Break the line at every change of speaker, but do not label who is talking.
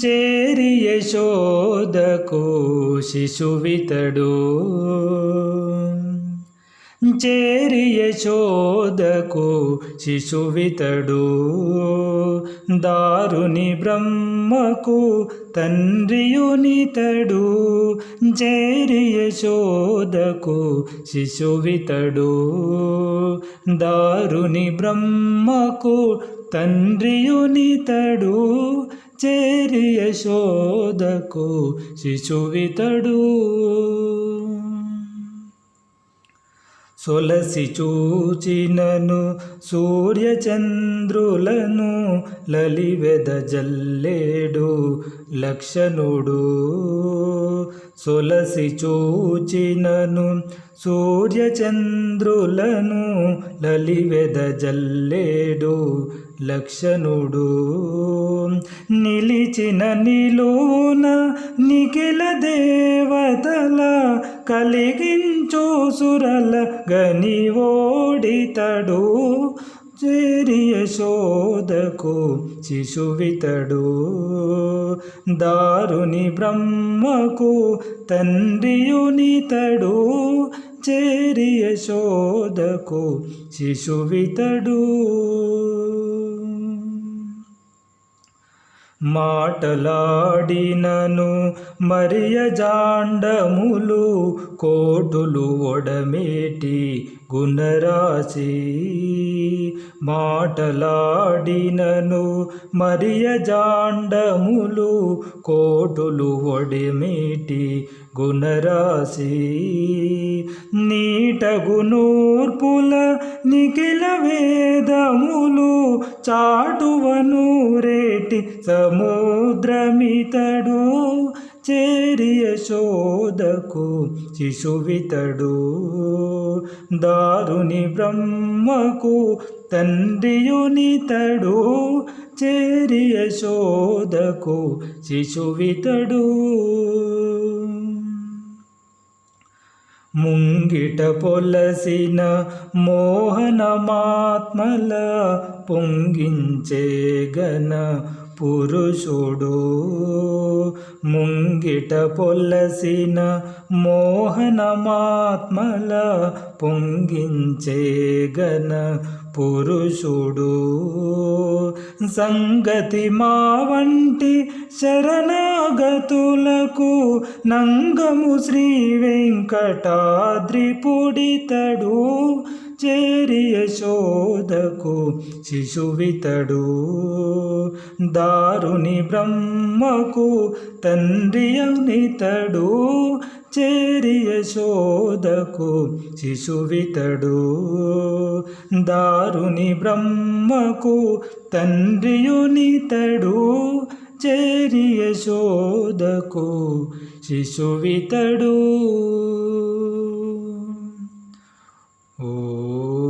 చేరి యశోదకు శిశువితడు చేరి యశోదకు శిశువితడు. దారుని బ్రహ్మకు తండ్రియునితడు చేరి యశోదకు శిశువితడు. దారుని బ్రహ్మకు తండ్రియునితడు చేరి యశోదకు శిశువితడు. సొలసి చూచినను సూర్యచంద్రులను లలివెద జల్లేడు లక్షణుడు. సొలసి చూచినను సూర్యచంద్రులను లలివెద జల్లేడు లక్షణుడు. నిలిచిన నిలోన నిఖిల దేవతల కలిగించు సురల గని ఓడితడు. చేరియ శోధకు శిశువితడు. దారుని బ్రహ్మకు తండ్రియునితడు. చేరియ శోధకు శిశువితడు. మాటలాడినను మరియ జాండములు కోటులు ఒడమేటి గుణరాశి. మాటలాడినను మరియ జాండములు కోటులు ఒడమేటి గుణరాశి. నీటగునూర్పుల నిఖిల వేదము చాటువను రేటి సముద్రమితడు చేరియ శోధకు శిశువితడు. దారుని బ్రహ్మకు తండ్రియునితడు చేరియ శోధకు శిశువితడు. ముంగిట పొలసిన మోహనమాత్మల పొంగించే గన పురుషుడు. ముంగిట పొలసిన మోహనమాత్మల పొంగించే గన పురుషుడు. సంగతి మా వంటి శరణాగతులకు నంగము శ్రీ వెంకటాద్రిపుడితడు. చేరియ శోధకు శిశువితడు. దారుని బ్రహ్మకు తండ్రియనితడు చేరి యశోదకు శిశువితడు. దారుని బ్రహ్మకు తండ్రియునితడు చేరి యశోదకు శిశువితడు. ఓ